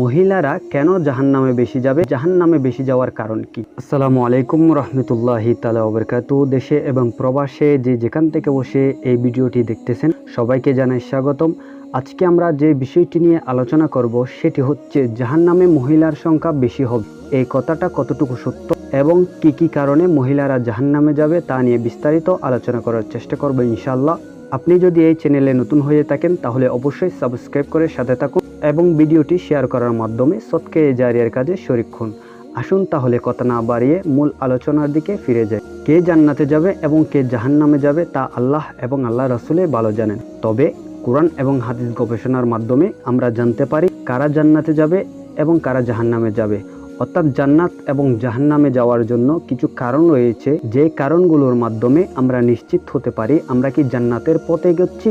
মহিলারা কেন জাহান্নামে বেশি যাবে? জাহান্নামে বেশি যাওয়ার কারণ কি? আসসালামু আলাইকুম রহমতুল্লাহি তালা দেশে এবং প্রবাসে যে যেখান থেকে বসে এই ভিডিওটি দেখতেছেন, সবাইকে জানাই স্বাগতম। আজকে আমরা যে বিষয়টি নিয়ে আলোচনা করব, সেটি হচ্ছে জাহান্নামে মহিলার সংখ্যা বেশি হবে। এই কথাটা কতটুকু সত্য এবং কি কি কারণে মহিলারা জাহান্নামে যাবে তা নিয়ে বিস্তারিত আলোচনা করার চেষ্টা করব ইনশাল্লাহ আপনি যদি এই চ্যানেলে নতুন হয়ে থাকেন, তাহলে অবশ্যই সাবস্ক্রাইব করে সাথে থাকুন এবং ভিডিওটি শেয়ার করার মাধ্যমে সৎকে জারিয়ার কাজে শরিক হন। আসুন তাহলে কথা না বাড়িয়ে মূল আলোচনার দিকে ফিরে যায় কে জান্নাতে যাবে এবং কে জাহান্নামে যাবে, তা আল্লাহ এবং আল্লাহ রসুলে ভালো জানেন। তবে কোরআন এবং হাদিস গবেষণার মাধ্যমে আমরা জানতে পারি কারা জান্নাতে যাবে এবং কারা জাহান্নামে যাবে। অর্থাৎ জান্নাত এবং জাহান্নামে যাওয়ার জন্য কিছু কারণ রয়েছে। যে কারণগুলোর মাধ্যমে আমরা নিশ্চিত হতে পারি আমরা কি জান্নাতের পথে এগোচ্ছি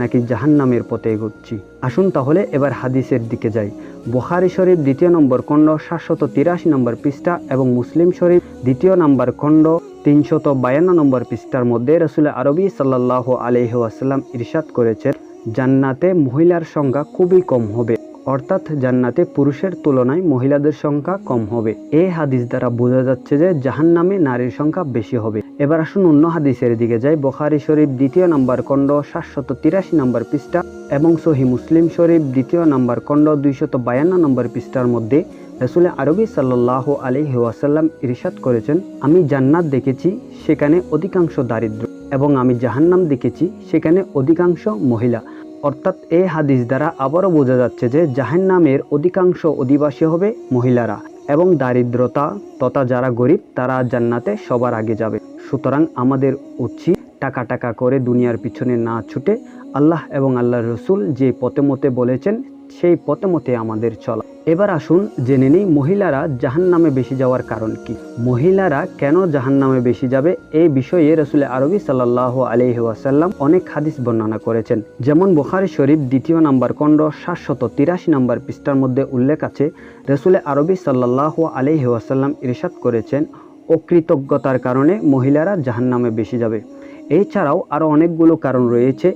নাকি জাহান্নামের পথে এগোচ্ছি। আসুন তাহলে এবার হাদিসের দিকে যাই। বুখারি শরীফ দ্বিতীয় নম্বর খণ্ড, সাতশত তিরাশি নম্বর পৃষ্ঠা এবং মুসলিম শরীফ দ্বিতীয় নম্বর খণ্ড, তিনশত বায়ান্ন নম্বর পৃষ্ঠার মধ্যে রসুল আরবি সাল্লাহ আলহি আসাল্লাম ইরশাদ করেছেন, জান্নাতে মহিলার সংখ্যা খুবই কম হবে। অর্থাৎ জান্নাতে পুরুষের তুলনায় মহিলাদের সংখ্যা কম হবে। এই হাদিস দ্বারা বোঝা যাচ্ছে যে জাহান্নামে নারীর সংখ্যা বেশি হবে। এবার আসুন অন্য হাদিসের দিকে যাই। বখারি শরীফ দ্বিতীয় নম্বর খণ্ড, সাতশত তিরাশি নম্বর পৃষ্ঠা এবং সহি মুসলিম শরীফ দ্বিতীয় নম্বর খণ্ড, দুইশত বায়ান্ন নম্বর পৃষ্ঠার মধ্যে রসুল আরবি সাল্লাহ আলহি ওয়াসাল্লাম ইরশাদ করেছেন, আমি জান্নাত দেখেছি, সেখানে অধিকাংশ দারিদ্র এবং আমি জাহান্নাম দেখেছি, সেখানে অধিকাংশ মহিলা। অর্থাৎ এ হাদিস দ্বারা আবারও বোঝা যাচ্ছে যে জাহান নামের অধিকাংশ অধিবাসী হবে মহিলারা এবং দারিদ্রতা তথা যারা গরিব, তারা জান্নাতে সবার আগে যাবে। সুতরাং আমাদের উচিত টাকা টাকা করে দুনিয়ার পিছনে না ছুটে আল্লাহ এবং আল্লাহ রসুল যে পথে মতে বলেছেন সেই পথে মতে আমাদের চলা। এবার আসুন জেনে নিই মহিলারা জাহান নামে বেশি যাওয়ার কারণ কি। মহিলারা কেন জাহান নামে বেশি যাবে এই বিষয়ে রসুল আরবি সাল্লাহ আলহি ওয়াসাল্লাম অনেক হাদিস বর্ণনা করেছেন। যেমন বুখারি শরীফ দ্বিতীয় নাম্বার খণ্ড সাতশত তিরাশি নাম্বার পৃষ্ঠার মধ্যে উল্লেখ আছে, রসুল আরবি সাল্লাহ আলহি ওয়াসাল্লাম ইরশাদ করেছেন, অকৃতজ্ঞতার কারণে মহিলারা জাহান নামে বেশি যাবে। এছাড়াও আরও অনেকগুলো কারণ রয়েছে।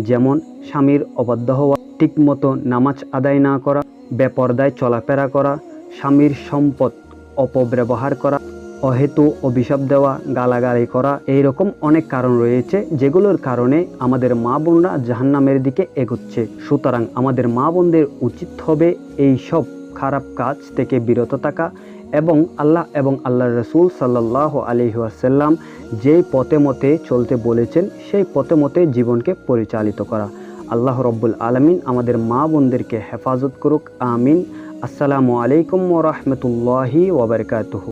যেমন স্বামীর অবাধ্য হওয়া, ঠিকমতো নামাজ আদায় না করা, বেপর্দায় চলাফেরা করা, স্বামীর সম্পদ অপব্যবহার করা, অহেতু অভিশাপ দেওয়া, গালাগালি করা, এইরকম অনেক কারণ রয়েছে যেগুলোর কারণে আমাদের মা বোনরা জাহান্নামের দিকে এগোচ্ছে। সুতরাং আমাদের মা বোনদের উচিত হবে এই সব খারাপ কাজ থেকে বিরত থাকা এবং আল্লাহ এবং আল্লাহ রসুল সাল্লাহ আলহিহাসাল্লাম যেই পথে মতে চলতে বলেছেন, সেই পথে মতে জীবনকে পরিচালিত করা। আল্লাহ রব্বুল আলমিন আমাদের মা বোনদেরকে হেফাজত করুক, আমিন। আসসালামু আলাইকুম ওরহমতুল্লাহি ওবরকাতহ